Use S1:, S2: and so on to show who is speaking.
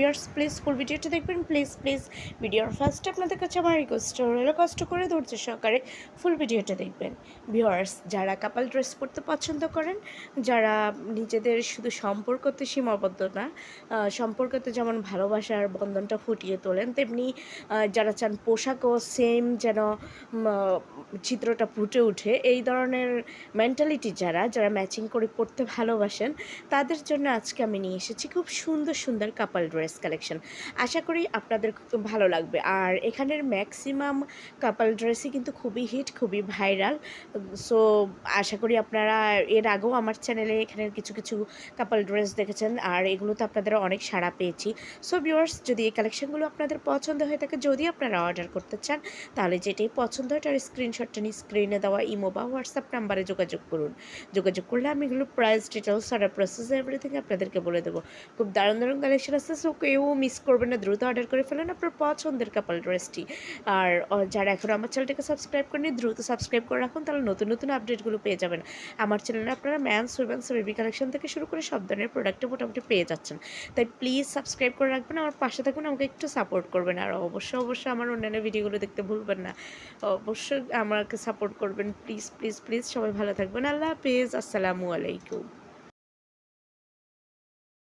S1: viewers please full ভিডিওটা দেখবেন please please ভিডিওর ফার্স্ট আপনাদের কাছে আমার রিকোয়েস্ট রইল, কষ্ট করে ধৈর্য সহকারে ফুল ভিডিওটা দেখবেন। ভিউয়ার্স যারা কাপাল ড্রেস পরতে পছন্দ করেন, যারা নিজেদের শুধু সম্পর্কতে সীমাবদ্ধ না সম্পর্কতে যেমন ভালোবাসার বন্ধনটা ফুটিয়ে তোলেন, তেমনি যারা চান পোশাকও সেম যেন চিত্রটা ফুটে ওঠে, এই ধরনের মেন্টালিটি যারা যারা ম্যাচিং করে পড়তে ভালোবাসেন, তাদের জন্য আজকে আমি নিয়ে এসেছি খুব সুন্দর সুন্দর কাপাল ড্রেস কালেকশন আশা করি আপনাদের ভালো লাগবে। আর এখানের ম্যাক্সিমাম কাপাল ড্রেসই কিন্তু খুবই হিট খুবই ভাইরাল সো আশা করি আপনারা এর আগেও আমার চ্যানেলে এখানের কিছু কিছু কাপাল ড্রেস দেখেছেন। আর এগুলোতে আপনাদের অনেক সাড়া পেয়েছি। সো ভিউয়ার্স যদি এই কালেকশনগুলো আপনাদের পছন্দ হয়ে থাকে, যদি আপনারা অর্ডার করতে চান, তাহলে যেটাই পছন্দ হয়, তার স্ক্রিনশটটা নিয়ে স্ক্রিনে দেওয়া ইমো বা হোয়াটসঅ্যাপ নাম্বারে যোগাযোগ করুন। যোগাযোগ করলে আমি এগুলো প্রাইস ডিটেলস আর প্রসেস এভরিথিং আপনাদেরকে বলে দেবো। খুব দারুণ দারুণ কালেকশন আছে। সো কেউ মিস করবেন না, দ্রুত অর্ডার করে ফেলেন আপনার পছন্দের কাপাল ড্রেসটি আর যারা এখন আমার চ্যানেলটাকে সাবস্ক্রাইব করেনি দ্রুত সাবস্ক্রাইব করে রাখুন, তাহলে নতুন নতুন আপডেটগুলো পেয়ে যাবেন। আমার চ্যানেলে আপনারা ম্যানস উইমেন্স বেবি কালেকশন থেকে শুরু করে সব ধরনের প্রোডাক্টও মোটামুটি পেয়ে যাচ্ছেন। তাই প্লিজ সাবস্ক্রাইব করে রাখবেন, আমার পাশে থাকুন, আমাকে একটু সাপোর্ট করবেন। আর অবশ্যই অবশ্যই আমার অন্যান্য ভিডিওগুলো দেখতে ভুলবেন না। অবশ্যই আমাকে সাপোর্ট করবেন প্লিজ প্লিজ প্লিজ সবাই ভালো থাকবেন। আল্লাহ হাফেজ, আসসালামু আলাইকুম।